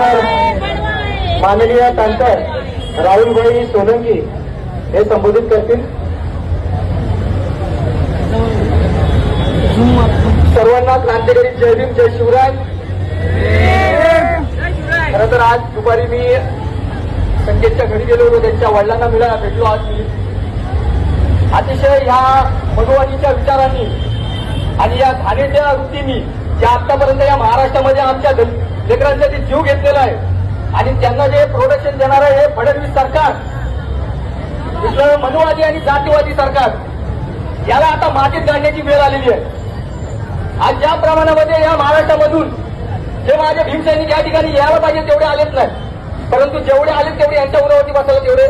त्यानंतर माननीय तांतर राहुलभाई सोलंकी हे संबोधित करतील. सर्वांना क्रांतिकारी जय भीम जय शिवराय. खरं तर आज दुपारी मी संकेतच्या घरी गेलो होतो त्यांच्या वडिलांना मिळाला भेटलो आज मी. अतिशय ह्या भगवानीच्या विचारांनी आणि या घाणेच्या वृत्तींनी ज्या आतापर्यंत या महाराष्ट्रामध्ये आमच्या दल- लेकरांसाठी जीव घेतलेला आहे. आणि त्यांना जे प्रोडक्शन देणार आहे हे फडणवीस सरकार दुसरं मनुवादी आणि जातीवादी सरकार याला आता मातीत गाडण्याची वेळ आलेली आहे. आज ज्या प्रमाणामध्ये या महाराष्ट्रामधून जे माझे भीमसैनिक या ठिकाणी यायला पाहिजे तेवढे आलेच नाही परंतु जेवढे आले तेवढे यांच्या उरावरती बसायला तेवढे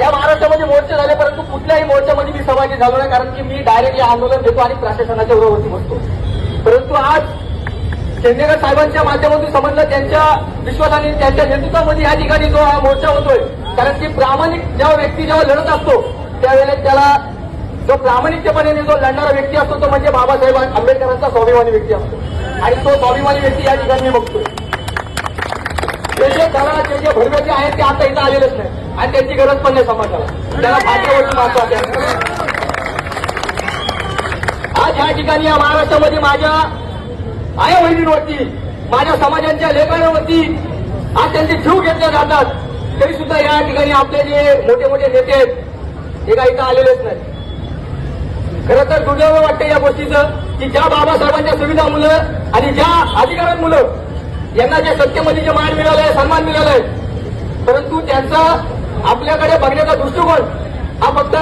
या महाराष्ट्रामध्ये मोर्चे झाले परंतु कुठल्याही मोर्चामध्ये मी सहभागी झालो नाही कारण की मी डायरेक्टली आंदोलन देतो आणि प्रशासनाच्या उरावरती बसतो. परंतु आज चेन्नेकर साहेबांच्या माध्यमातून समजलं त्यांच्या विश्वासाने त्यांच्या नेतृत्वामध्ये या ठिकाणी जो हा मोर्चा होतोय कारण की प्रामाणिक जेव्हा व्यक्ती जेव्हा लढत असतो त्यावेळेला त्याला जो प्रामाणिकपणे जो लढणारा व्यक्ती असतो तो म्हणजे बाबासाहेब आंबेडकरांचा स्वाभिमानी व्यक्ती असतो. आणि तो स्वाभिमानी व्यक्ती या ठिकाणी मी बघतोय. जे जे दलाल जे जे भरव्याचे आहेत ते आता इथं आलेलेच नाही आणि त्यांची गरज पण नाही समाजाला. त्याला भाग्यवरती महत्त्वाचे आज या ठिकाणी या महाराष्ट्रामध्ये माझ्या आई बहिणींवरती माझ्या समाजांच्या लेखनावरती आज त्यांचे जीव घेतले जातात. तरी सुद्धा या ठिकाणी आपले जे मोठे मोठे नेते आहेत हे काही इथं आलेलेच नाही खरं तर दुर्दैव वाटतं या गोष्टीचं की ज्या बाबासाहेबांच्या सुविधा मुलं आणि ज्या अधिकारांमुळं यांना ज्या सत्तेमध्ये जे मान मिळालाय सन्मान मिळालाय परंतु त्यांचा आपल्याकडे बघण्याचा दृष्टिकोन हा फक्त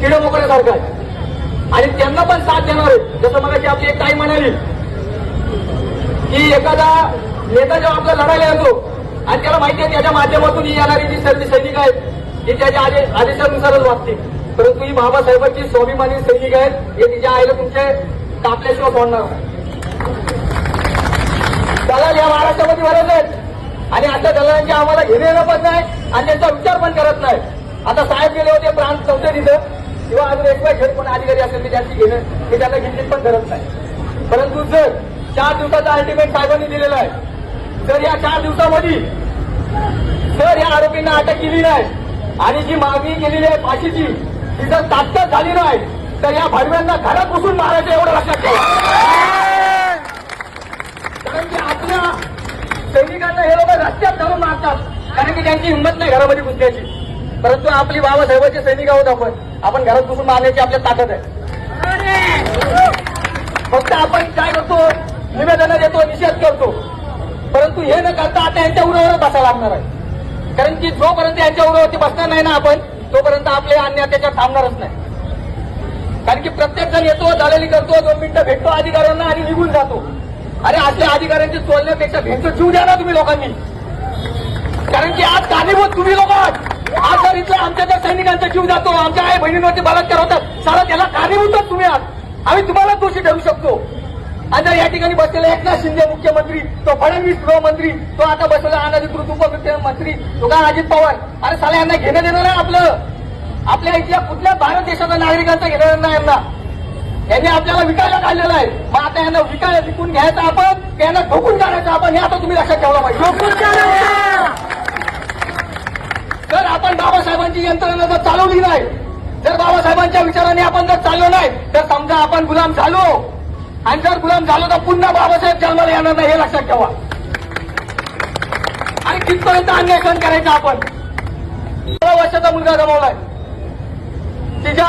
किडोमोकड्यासारखा आहे. आणि त्यांना पण साथ देणार आहे. जसं मगाशी आपली एक ताई म्हणाली की एखादा नेता जेव्हा आपला लढायला येतो आणि त्याला माहिती आहे त्याच्या माध्यमातून ही येणारी जी सर्व सैनिक आहेत ती त्याच्या आदेशानुसारच वागते परंतु ही बाबासाहेबांची स्वाभिमानी सैनिक आहेत हे तिच्या आईला तुमचे कापल्याशिवाय सोडणार त्याला दलाल या महाराष्ट्रामध्ये भरत आहेत आणि अशा दलालांची आम्हाला घेणे पण नाही आणि त्यांचा विचार पण करत नाही. आता साहेब गेले होते प्रांत संसदेचं किंवा अजून एक वेळ कोण अधिकारी असेल मी त्यांची घेणं ते त्यांना घेतली पण करत नाही. परंतु जर चार दिवसाचा अल्टिमेट साहेबांनी दिलेला आहे तर या चार दिवसामध्ये जर या आरोपींना अटक केली नाही आणि जी मागणी केलेली आहे फाशीची ती जर तात्काळ झाली नाही तर या भाडव्यांना घरात बसून मारायचं एवढं लक्षात ठेवा कारण की आपल्या सैनिकांना हे लोक रस्त्यात धरून मारतात. कारण की त्यांची हिंमत नाही घरामध्ये घुसण्याची परंतु आपली बाबासाहेबांचे सैनिक आहोत आपण. आपण घरात घुसून मारण्याची आपल्या ताकद आहे. फक्त आपण काय करतो? निवेदन देतो निषेध करतो. परंतु हे न करता आता यांच्या उरावर बसायला लागणार आहे. कारण की जोपर्यंत यांच्या उरावरती बसणार नाही ना आपण तोपर्यंत आपले अन्य त्याच्यात थांबणारच नाही. कारण की प्रत्येक जण येतो दलाली करतो दोन मिनिटं भेटतो अधिकाऱ्यांना आणि निघून जातो. अरे आजच्या अधिकाऱ्यांची चोलण्यापेक्षा भेटतो जीव द्या ना तुम्ही लोकांनी. कारण की आज कारणीभूत तुम्ही लोक आहात. आज जर इथलं आमच्या ज्या सैनिकांचा जीव जातो आमच्या आई बहिणींवरती बलात्कार होतात सारा त्याला कारणीभूतच तुम्ही आहात. आम्ही तुम्हाला दोषी ठरू शकतो. आणि जर या ठिकाणी बसलेला एकनाथ शिंदे मुख्यमंत्री तो फडणवीस गृहमंत्री तो आता बसलेला अनाधिकृत उपमुख्यमंत्री तो काय अजित पवार? अरे साला यांना घेणं देणं नाही आपलं. आपल्या इथल्या कुठल्या भारत देशाच्या नागरिकांचं घेणं देणं नाही यांना? यांनी आपल्याला विकायला काढलेलं आहे. मग आता यांना विकायला विकून घ्यायचं आपण यांना ठोकून काढायचं आपण हे आता तुम्ही लक्षात ठेवलं पाहिजे. जर आपण बाबासाहेबांची यंत्रणा जर चालवली नाही जर बाबासाहेबांच्या विचाराने आपण जर चाललो नाही तर समजा आपण गुलाम झालो. आणि जर गुलाम झालो तर पुन्हा बाबासाहेब जन्माला येणार नाही हे लक्षात ठेवा. आणि कितपर्यंत अन्याय सहन करायचा आपण. सोळा वर्षाचा मुलगा गमावलाय. तिच्या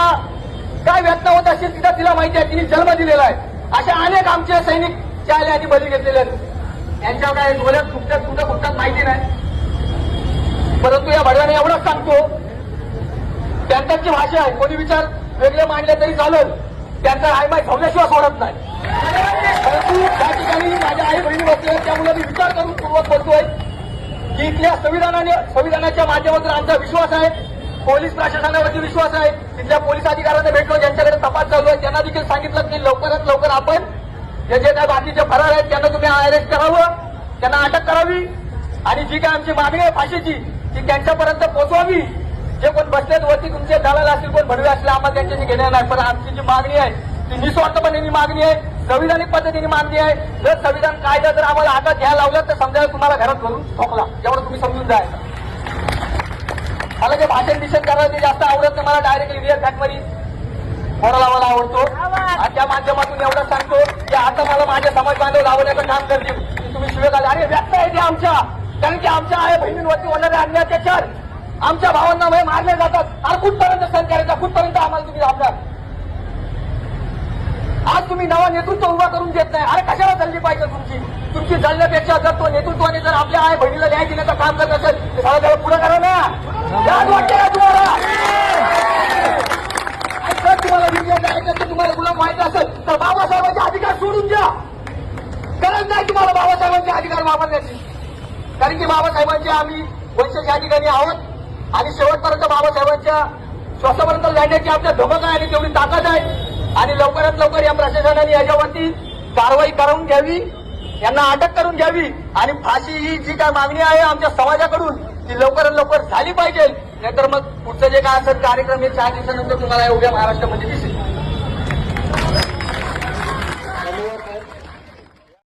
काय व्यक्त होत असेल तिथं तिला माहिती आहे. तिने जन्म दिलेला आहे. अशा अनेक आमचे सैनिक त्या आले बली घेतलेले आहेत. यांच्या काय डोळ्यात फुटतात कुठं फुटतात माहिती नाही. परंतु या भडव्याने एवढंच सांगतो. त्यांची भाषा आहे. कोणी विचार वेगळे मांडले तरी चालत त्यांचा आयमाय ठेवल्याशिवाय सोडत नाही. परंतु त्या ठिकाणी माझ्या आई बहिणी बसल्या त्यामुळे मी विचार करून पूर्वक बोलतोय की इथल्या संविधानाने संविधानाच्या माध्यमातून आमचा विश्वास आहे. पोलीस प्रशासनावरती विश्वास आहे. तिथल्या पोलीस अधिकाऱ्यांना भेटलो ज्यांच्याकडे तपास चालू आहे त्यांना देखील सांगितलं की लवकरात लवकर आपण जे जे काय बाकीचे फरार आहेत त्यांना तुम्ही अरेस्ट करावं त्यांना अटक करावी. आणि जी काय आमची मागणी आहे फाशीची ती त्यांच्यापर्यंत पोहोचवावी जे कोण बसलेत वरती तुमचे दलाल असतील कोण भडवे असले आम्हाला त्यांच्याशी घेणार नाही पण आमची जी मागणी आहे ती निस्वार्थपणे मागणी आहे. संविधानिक पद्धतीने मागणी आहे. जर संविधान कायदा जर आम्हाला हातात घ्यायला लावलं तर समजा तुम्हाला घरात भरून ठोकला. एवढं तुम्ही समजून जायचं. मला जे भाषण बिषण करायला ते जास्त आवडत नाही मला डायरेक्टली रिअल फॅक्टमध्ये बोलायला मला आवडतो. आणि त्या माध्यमातून एवढं सांगतो की आता मला माझ्या समाज बांधव लावण्याचं काम करतील. की तुम्ही शिवे घाला अरे व्यक्त आहे ते आमच्या. कारण की आमच्या आई बहिणींवरती होणारे अन्याय अत्याचार आमच्या भावांना मारले जातात. अरे कुठपर्यंत सहन करायचा? कुठपर्यंत आम्हाला तुम्ही लाभणार आज तुम्ही नवा नेतृत्व उभा करून देत नाही. अरे कशाला चालली पाहिजे तुमची? तुमची चालण्यापेक्षा जर तो नेतृत्वाने जर आपल्या आई बहिणीला न्याय देण्याचं काम करत असेल तर साला त्याला पुढे करा ना. लाज वाटते का तुम्हाला? जर तुम्हाला विजय ऐकायचं तुम्हाला गुलाम व्हायचं असेल तर बाबासाहेबांचे अधिकार सोडून द्या. गरज नाही तुम्हाला बाबासाहेबांचे अधिकार वापरण्याची. कारण की बाबासाहेबांचे आम्ही वंशज या ठिकाणी आहोत. आणि शेवटपर्यंत बाबासाहेबांच्या श्वासापर्यंत लढण्याची आपल्या धमक आहे आणि तेवढी ताकद आहे. आणि लवकरात लवकर या प्रशासनाने याच्यावरती कारवाई करून घ्यावी यांना अटक करून घ्यावी आणि फाशी ही जी काय मागणी आहे आमच्या समाजाकडून ती लवकरात लवकर झाली पाहिजे. नाहीतर मग पुढचं जे काय असेल कार्यक्रम हे चार दिवसानंतर तुम्हाला उद्या महाराष्ट्रामध्ये दिसेल.